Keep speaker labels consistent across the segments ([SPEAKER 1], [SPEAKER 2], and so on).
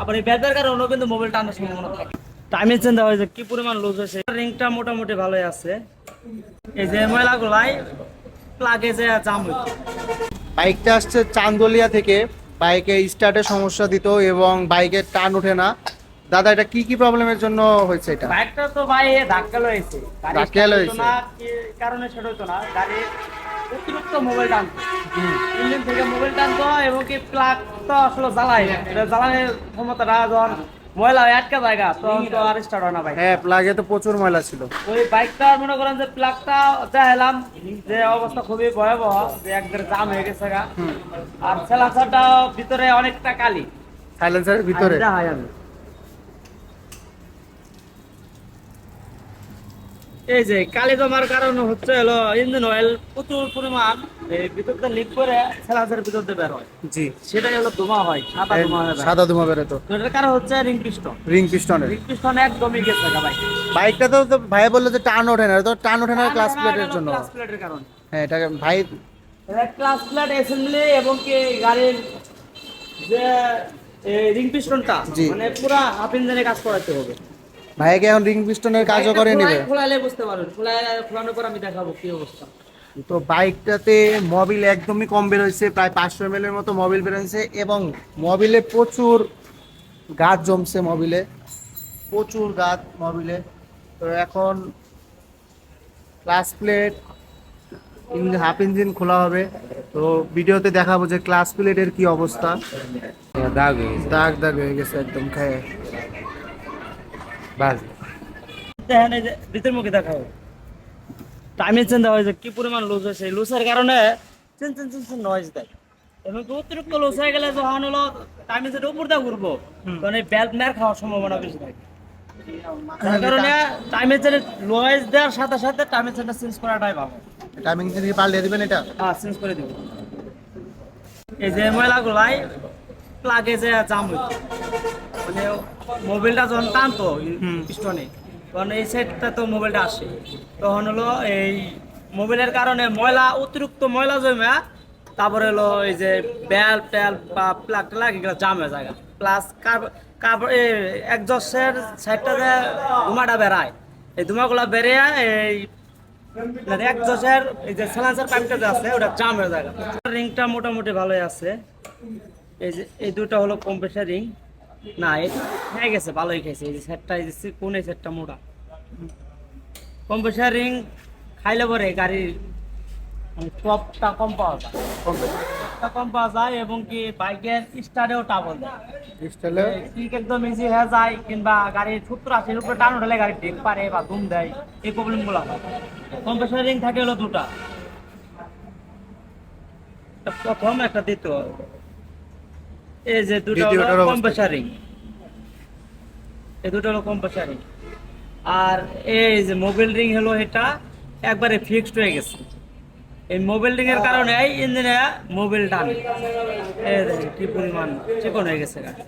[SPEAKER 1] আবার এই ব্যাটার কারণেও কিন্তু মোবাইল টানার সম্ভাবনা থাকে টাইমের চিন্তা হয়েছে কি পরিমাণ লুজ হয়েছে? রিংটা মোটামুটি ভালোই আছে। এই যে ময়লাগুলাই প্লাগে যে জাম হচ্ছে
[SPEAKER 2] বাইকটা আসছে চান্দলিয়া থেকে। বাইকে স্টার্টের সমস্যা দিত এবং বাইকের টান ওঠে না। দাদা এটা কি কি প্রবলেমের জন্য হয়েছে এটা?
[SPEAKER 1] বাইকটা তো ভাই ধাক্কা লয়েছে
[SPEAKER 2] ধাক্কা লয়েছে।
[SPEAKER 1] কারণে সেটা হতো না? গাড়ি অতিরিক্ত মোবাইল টানতো ইঞ্জিন থেকে মোবাইল টানতো এবং কি প্লাগ তো আসলে জ্বালাই। এটা জ্বালানোর ক্ষমতাটা যখন ময়লা আটকা জায়গা তখন তো আর স্টার্ট হয় না বাইক
[SPEAKER 2] হ্যাঁ প্লাগে তো প্রচুর ময়লা ছিল।
[SPEAKER 1] ওই বাইকটা মনে করেন যে প্লাগটা চাইলাম যে অবস্থা খুবই ভয়াবহ যে একবারে জাম হয়ে গেছে গা। আর সেলাসারটা ভিতরে অনেকটা কালি।
[SPEAKER 2] সাইলেন্সারের ভিতরে
[SPEAKER 1] দেখাই আমি এই যে কালি জমার কারণ হচ্ছে হলো ইঞ্জিন অয়েল প্রচুর পরিমাণ ভিতর দিয়ে লিক করে সেলাসের ভিতর দিয়ে বের হয়।
[SPEAKER 2] জি।
[SPEAKER 1] সেটাই হলো ধোঁয়া হয় সাদা ধোঁয়া বের
[SPEAKER 2] সাদা ধুমা বেরোতো
[SPEAKER 1] তো। এটার কারণ হচ্ছে রিং পিস্টন
[SPEAKER 2] রিং পিস্টনের
[SPEAKER 1] রিং পিস্টন একদমই গেছে বাইক
[SPEAKER 2] বাইকটা তো ভাই বলল যে টান ওঠে না তো টান ওঠে না ক্লাস প্লেটের জন্য।
[SPEAKER 1] ক্লাস প্লেটের কারণে।
[SPEAKER 2] হ্যাঁ এটা ভাই
[SPEAKER 1] ক্লাস প্লেট অ্যাসেম্বলি এবং কি গাড়ির যে রিং পিস্টনটা মানে পুরা হাফ ইঞ্জিনে কাজ করাতে হবে।
[SPEAKER 2] ভাইকে এখন রিং পিস্টনের কাজও করে নিবে।
[SPEAKER 1] খোলাইলে বুঝতে পারবেন। খোলানোর পর আমি দেখাবো কি অবস্থা।
[SPEAKER 2] তো বাইকটাতে মোবিল একদমই কম বের হয়েছে প্রায় পাঁচশো এম এর মতো মোবিল বের হয়েছে এবং মোবিলে প্রচুর গাছ জমছে মোবিলে প্রচুর গাছ মোবিলে তো এখন ক্লাস প্লেট হাফ ইঞ্জিন খোলা হবে। তো ভিডিওতে দেখাবো যে ক্লাস প্লেটের কি অবস্থা।
[SPEAKER 3] দাগ
[SPEAKER 2] দাগ দাগ হয়ে গেছে একদম খায়।
[SPEAKER 3] বাস।
[SPEAKER 1] দেখেন এই যে ভিতর মুখে দেখাবো টাইমের চিন্তা হয়েছে কি পরিমাণ লুজ হয়েছে? লুজের কারণে চিন চিন চিন চিন নয়েজ দেয়। এবং অতিরিক্ত লুজ হয়ে গেলে যখন হলো টাইমের যেটা উপর দিয়ে ঘুরবো। তখন এই বেল্ট মেয়ার খাওয়ার সম্ভাবনা বেশি থাকে। তার কারণে টাইমের চেনে নয়েজ দেওয়ার সাথে সাথে টাইমের চেনটা চেঞ্জ করাটাই ভালো।
[SPEAKER 2] টাইমিং থেকে পাল্টে দিবেন এটা?
[SPEAKER 1] হ্যাঁ চেঞ্জ করে দিব। এই যে ময়লাগুলাই প্লাগে যে জাম হইতো। মানে মোবাইলটা যখন টানতো পিস্টনে তখন এই সাইডটা তো মোবাইলটা আসে। তখন হলো এই মোবাইলের কারণে ময়লা অতিরিক্ত ময়লা জমে তারপরে হলো এই যে বেল টেল বা প্লাগ ট্লাগ এগুলো জাম হয়ে যায় প্লাস কাপড় একজস্টের সাইডটা যে ধুমাটা বেড়ায় এই ধুমাগুলো বেরিয়ে এই মানে এক জসের এই যে সালান্সার পাইপটা যে আছে ওটা জাম হয়ে যায় রিংটা মোটামুটি ভালোই আছে। এই যে এই দুটো হলো কম্প্রেসার না হয়ে গেছে ভালোই খেয়েছে এই যে সেটটা এই যে কোন এই সেটটা মোটা। কম্প্রেসার খাইলে পরে গাড়ির মানে টপটা কম পাওয়া যায়। টপটা কম পাওয়া যায় এবং কি বাইকের স্টার্টেও টাবল
[SPEAKER 2] স্টাইলে?
[SPEAKER 1] কিক একদম ইজি হয়ে যায় কিংবা গাড়ির সত্তর আশির উপরে টান উঠলে গাড়ি ব্রেক পারে বা ঘুম দেয় এই প্রবলেমগুলো হয়। কম্প্রেসার থাকে হলো দুটা। প্রথম একটা দ্বিতীয়। এই যে দুটো হলো
[SPEAKER 2] অবস্থা
[SPEAKER 1] কম্প্রেসার রিং এই দুটো হলো কম্প্রেসার রিং আর এই যে মোবাইল রিং হলো এটা একবারে ফিক্সড হয়ে গেছে। এই মোবাইল রিং এর কারণে এই ইঞ্জিনে মোবাইল টানে। এই দেখেন কি পরিমাণ চিকন হয়ে গেছে গাড়ি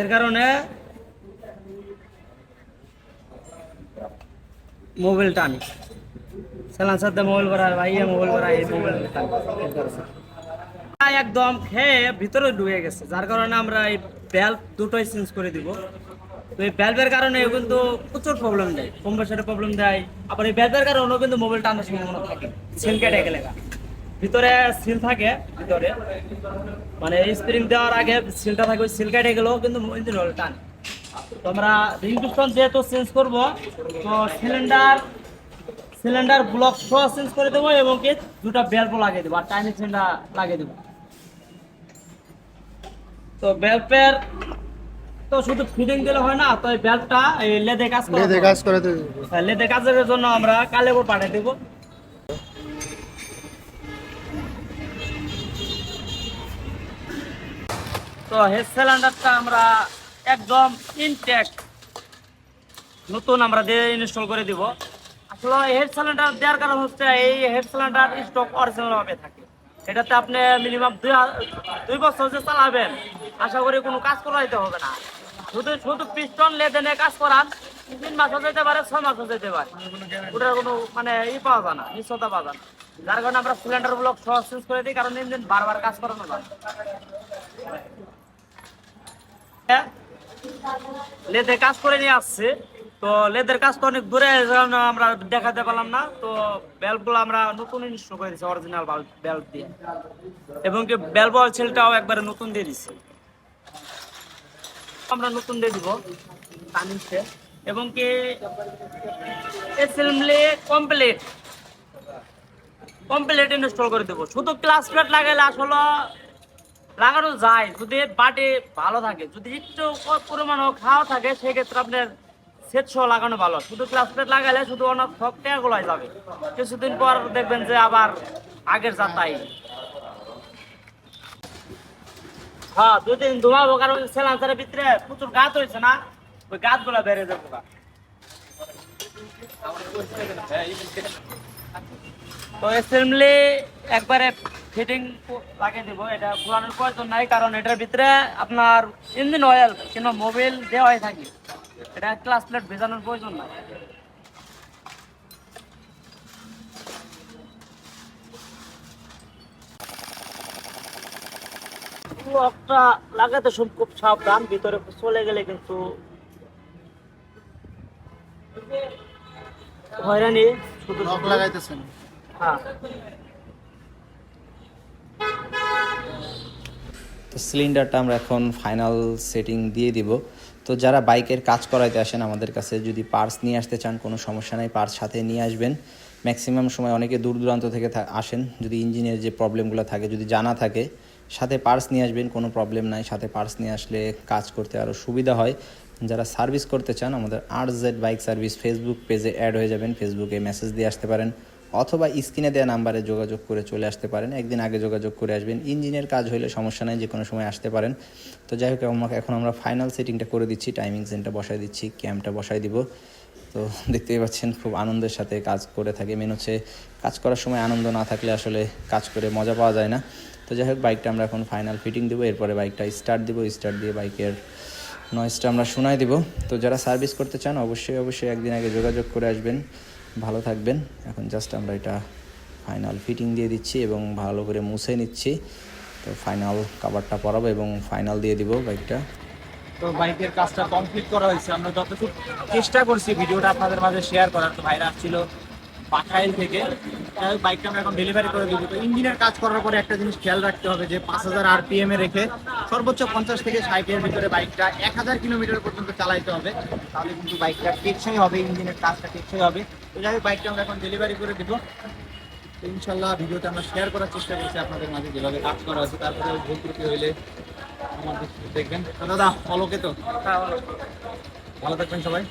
[SPEAKER 1] এর কারণে মোবাইল টানি। সালান্সার দিয়ে মোবাইল করা ভাই মোবাইল করা এই মোবাইল টানি। একদম খেয়ে ভিতরে ডুবে গেছে। যার কারণে আমরা এই ভ্যালভ দুটোই চেঞ্জ করে দিব। তো এই ভ্যালভের কারণে কিন্তু প্রচুর প্রবলেম দেয়। কম্প্রেসারে প্রবলেম দেয়। আবার এই ভ্যালভের কারণেও কিন্তু মোবাইল টানার সম্ভাবনা থাকে। সিল কেটে গেলে ভিতরে সিল থাকে, ভিতরে। মানে স্প্রিং দেওয়ার আগে সিলটা থাকে, ওই সিল কেটে গেলেও কিন্তু ইঞ্জিন অয়েল টানে। তো আমরা রিং পিস্টন যেহেতু চেঞ্জ করব, তো সিলিন্ডার সিলিন্ডার ব্লক সহ চেঞ্জ করে দেবো এবং কি দুটা বেল্ট লাগিয়ে দেবো, আর টাইমিং সিলিন্ডার লাগিয়ে দেবো। তো বেল্টের তো শুধু ফিটিং দিলে হয় না তো এই বেল্টটা এই লেদে কাজ করে
[SPEAKER 2] লেদে কাজ করে দিবে
[SPEAKER 1] লেদে কাজের জন্য আমরা কালেবর পাঠিয়ে দেবো। তো হেড সিলিন্ডারটা আমরা একদম ইনটেক নতুন আমরা দিয়ে ইনস্টল করে দিব। আসলে হেড সিলিন্ডার দেওয়ার কারণ হচ্ছে এই হেড সিলিন্ডার স্টক অরিজিনাল ভাবে থাকে। এটাতে আপনি মিনিমাম দুই বছর যে চালাবেন আশা করি কোনো কাজ করাইতে হবে না। শুধু শুধু পিস্টন লেদেনে কাজ করান তিন মাসও যেতে পারে ছয় মাসও যেতে পারে। ওটার কোনো মানে ই পাওয়া যায় না নিশ্চয়তা পাওয়া যায় না। যার কারণে আমরা সিলিন্ডার ব্লক সহ চেঞ্জ করে দিই কারণ ইঞ্জিন বারবার কাজ করানো যায়। হ্যাঁ, লেদে কাজ করে নিয়ে আসছে। তো লেদের কাজ তো অনেক দূরে আমরা দেখাতে পারলাম না। তো বেল্টগুলো আমরা নতুন ইনস্টল করে দিচ্ছি অরিজিনাল বেল্ট দিয়ে। এবং কি বেল্ট ছেলটাও একবারে নতুন দিয়ে দিচ্ছি আমরা নতুন দিয়ে দিব এবং কি অ্যাসেম্বলি কমপ্লিট কমপ্লিট ইনস্টল করে দেবো। শুধু ক্লাস প্লেট লাগাইলে আসলে লাগানো যায়। যদি বাটে ভালো থাকে, যদি একটু পরিমাণও খাওয়া থাকে, সেক্ষেত্রে আপনার সেট লাগানো ভালো। শুধু ক্লাস লাগাইলে শুধু অনেক সব টেয়াগুলাই যাবে। কিছুদিন পর দেখবেন যে আবার আগের যাতাই হ্যাঁ দুই দিন ধুমাবো কারণ সেলান্সারের ভিতরে প্রচুর গাছ হয়েছে না? ওই গাছগুলো বেড়ে যাব। তো অ্যাসেম্বলি একবারে ফিটিং লাগিয়ে দেবো। এটা পুরানোর প্রয়োজন নাই কারণ এটার ভিতরে আপনার ইঞ্জিন অয়েল কিংবা মোবিল দেওয়া হয়ে থাকে। এটা ক্লাস প্লেট ভেজানোর প্রয়োজন নাই। লকটা লাগাতে সব খুব সাবধান ভিতরে চলে গেলে কিন্তু হয়রানি শুধু
[SPEAKER 2] লক লাগাইতেছেন।
[SPEAKER 1] হ্যাঁ।
[SPEAKER 4] তো সিলিন্ডারটা আমরা এখন ফাইনাল সেটিং দিয়ে দিব। তো যারা বাইকের কাজ করাইতে আসেন আমাদের কাছে, যদি পার্স নিয়ে আসতে চান, কোনো সমস্যা নাই পার্স সাথে নিয়ে আসবেন। ম্যাক্সিমাম সময় অনেকে দূর দূরান্ত থেকে আসেন, যদি ইঞ্জিনের যে প্রবলেমগুলো থাকে, যদি জানা থাকে, সাথে পার্স নিয়ে আসবেন, কোনো প্রবলেম নাই, সাথে পার্স নিয়ে আসলে কাজ করতে আরও সুবিধা হয়। যারা সার্ভিস করতে চান, আমাদের R Z bike service Facebook পেজে অ্যাড হয়ে যাবেন ফেসবুকে মেসেজ দিয়ে আসতে পারেন। অথবা স্ক্রিনে দেওয়া নাম্বারে যোগাযোগ করে চলে আসতে পারেন। একদিন আগে যোগাযোগ করে আসবেন। ইঞ্জিনের কাজ হলে সমস্যা নেই যে কোনো সময় আসতে পারেন। তো যাই হোক এখন আমরা ফাইনাল সেটিংটা করে দিচ্ছি। টাইমিং সেন্টটা বসাই দিচ্ছি ক্যাম্পটা বসাই দিব। তো দেখতেই পাচ্ছেন, খুব আনন্দের সাথে কাজ করে থাকে। মেন হচ্ছে কাজ করার সময় আনন্দ না থাকলে আসলে কাজ করে মজা পাওয়া যায় না। তো যাই হোক বাইকটা আমরা এখন ফাইনাল ফিটিং দেবো। এরপরে বাইকটা স্টার্ট দিব। স্টার্ট দিয়ে বাইকের নয়েজটা আমরা শোনাই দিব। তো যারা সার্ভিস করতে চান, অবশ্যই অবশ্যই একদিন আগে যোগাযোগ করে আসবেন। ভালো থাকবেন। এখন জাস্ট আমরা এটা ফাইনাল ফিটিং দিয়ে দিচ্ছি এবং ভালো করে মুছে নিচ্ছি। তো ফাইনাল কাভারটা পরাবো এবং ফাইনাল দিয়ে দিব বাইকটা
[SPEAKER 5] তো বাইকের কাজটা কমপ্লিট করা হয়েছে। আমরা যতটুকু চেষ্টা করছি, ভিডিওটা আপনাদের মাঝে শেয়ার করার। তো ভাইরা আসছিল পাখাইল থেকে। যাই বাইকটা আমরা এখন ডেলিভারি করে দিব। তো ইঞ্জিনের কাজ করার পরে একটা জিনিস খেয়াল রাখতে হবে যে পাঁচ হাজার আরপিএম এ রেখে সর্বোচ্চ পঞ্চাশ থেকে ষাটের ভিতরে বাইকটা এক হাজার কিলোমিটার পর্যন্ত চালাইতে হবে। তাহলে কিন্তু বাইকটা টেকসই হবে ইঞ্জিনের কাজটা টেকসই হবে। তো যাই হোক, বাইকটা আমরা এখন ডেলিভারি করে দিব। ইনশাল্লাহ ভিডিওটা আমরা শেয়ার করার চেষ্টা করছি আপনাদের মাঝে যেভাবে কাজ করা হয়েছে তারপরে ভুল ত্রুটি হইলে আমাদের দেখবেন। দাদা ফলোকে তো?
[SPEAKER 1] হ্যাঁ।
[SPEAKER 5] ভালো থাকবেন সবাই।